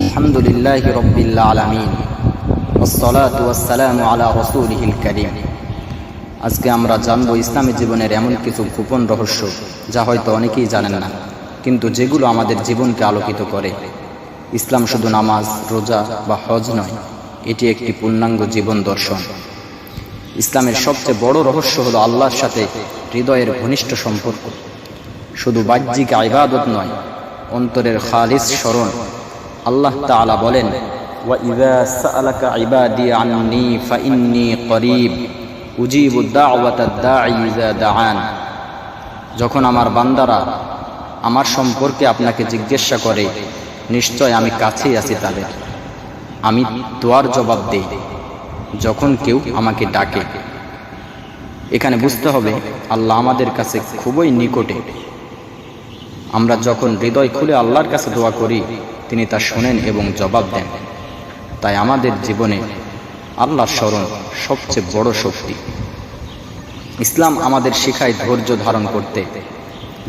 আলহামদুলিল্লাহ রব্বিল আলমিন। আলা রসুলহিল করিম। আজকে আমরা জানব ইসলামী জীবনের এমন কিছু গোপন রহস্য, যা হয়তো অনেকেই জানেন না, কিন্তু যেগুলো আমাদের জীবনকে আলোকিত করে। ইসলাম শুধু নামাজ, রোজা বা হজ নয়, এটি একটি পূর্ণাঙ্গ জীবন দর্শন। ইসলামের সবচেয়ে বড় রহস্য হলো আল্লাহর সাথে হৃদয়ের ঘনিষ্ঠ সম্পর্ক। শুধু বাহ্যিক ইবাদত নয় অন্তরের খালিস স্মরণ আল্লাহ তাআলা বলেন وَإِذَا سَأَلَكَ عِبَادِي عَنِّي فَإِنِّي قَرِيبٌ أُجِيبُ دَعْوَةَ الدَّاعِ إِذَا دَعَانِ যখন আমার বান্দারা আমার সম্পর্কে আপনাকে জিজ্ঞাসা করে নিশ্চয় আমি কাছেই আছি তাদের আমি দোয়ার জবাব দেই যখন কেউ আমাকে ডাকে এখানে বুঝতে হবে আল্লাহ আমাদের কাছে খুবই নিকটে আমরা যখন হৃদয় খুলে আল্লাহর কাছে দোয়া করি, তিনি তা শোনেন এবং জবাব দেন। তাই আমাদের জীবনে আল্লাহর স্মরণ সবচেয়ে বড় শক্তি। ইসলাম আমাদের শিখায় ধৈর্য ধারণ করতে।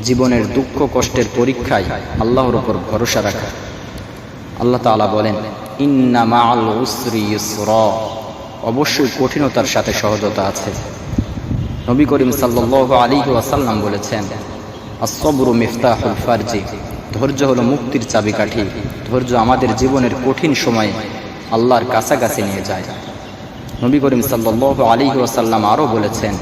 জীবনের দুঃখ কষ্টের পরীক্ষায় আল্লাহর উপর ভরসা রাখা। আল্লাহ তাআলা বলেন, ইন্না মাআল উসরি অবশ্যই কঠিনতার সাথে সহজতা আছে। নবী করিম সাল্লাল্লাহু আলাইহি ওয়াসাল্লাম বলেছেন আসবরু মিফতাহুল ফারজি। ধৈর্য হলো মুক্তির চাবিকাঠি। ধৈর্য আমাদের জীবনের কঠিন সময়ে আল্লাহর কাছাকাছি নিয়ে যায়। নবী করিম সাল্লাল্লাহু আলাইহি ওয়াসাল্লাম আরও বলেছেন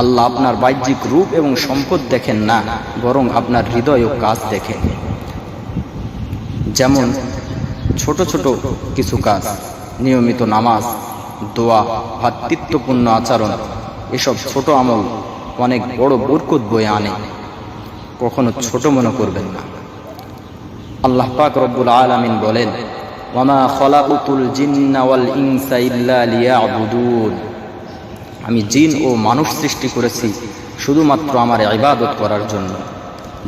আল্লাহ আপনার বাহ্যিক রূপ এবং সম্পদ দেখেন না, বরং আপনার হৃদয় ও কাজ দেখেন যেমন ছোট ছোট কিছু কাজ, নিয়মিত নামাজ, দোয়া ভাতৃত্বপূর্ণ আচরণ, এসব ছোট আমল অনেক বড় বরকত বয়ে আনে। কখনো ছোট মনে করবেন না। আল্লাহ পাক রব্বুল আলামিন বলেন, ওয়ামা খলাকুতুল জিন্না ওয়াল ইনসা ইল্লা লিয়াবুদুন। আমি জিন ও মানুষ সৃষ্টি করেছি শুধুমাত্র আমার ইবাদত করার জন্য।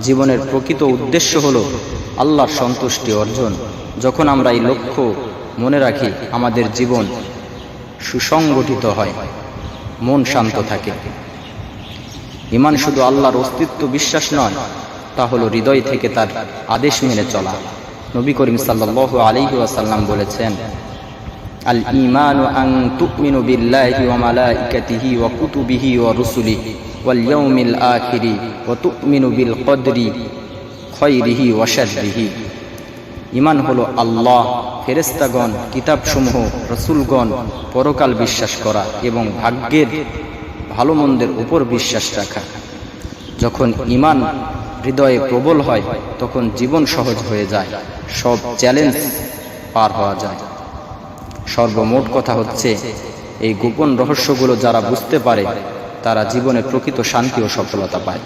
জীবনের প্রকৃত উদ্দেশ্য হলো আল্লাহর সন্তুষ্টি অর্জন। যখন আমরা এই লক্ষ্য মনে রাখি, আমাদের জীবন সুসংগঠিত হয়, মন শান্ত থাকে। ইমান শুধু আল্লাহর অস্তিত্ব বিশ্বাস নয়, তা হলো হৃদয় থেকে তার আদেশ মেনে চলা। নবী করিম সাল্লাল্লাহু আলাইহি ওয়াসাল্লাম বলেছেন, আল ঈমানু আন তুমিনু বিল্লাহি ওয়া মালাইকাতিহি ওয়া কুতুবিহি ওয়া রুসুলিহি ওয়াল ইয়াউমিল আখিরি ওয়া তুমিনু বিল কদরি খৈরিহি ওয়া শাররিহি। ইমান হলো আল্লাহ ফেরেস্তাগণ কিতাবসমূহ, রসুলগণ, পরকাল বিশ্বাস করা এবং ভাগ্যের ভালো মন্দের উপর বিশ্বাস রাখা। যখন ইমান হৃদয়ে প্রবল হয়, তখন জীবন সহজ হয়ে যায়, সব চ্যালেঞ্জ পার হওয়া যায়। সর্বমোট কথা হচ্ছে, এই গোপন রহস্যগুলো যারা বুঝতে পারে, তারা জীবনে প্রকৃত শান্তি ও সফলতা পায়।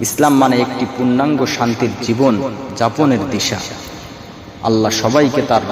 ইসলাম মানে একটি পূর্ণাঙ্গ শান্তির জীবন, যাপনের দিশা। আল্লাহ সবাইকে তার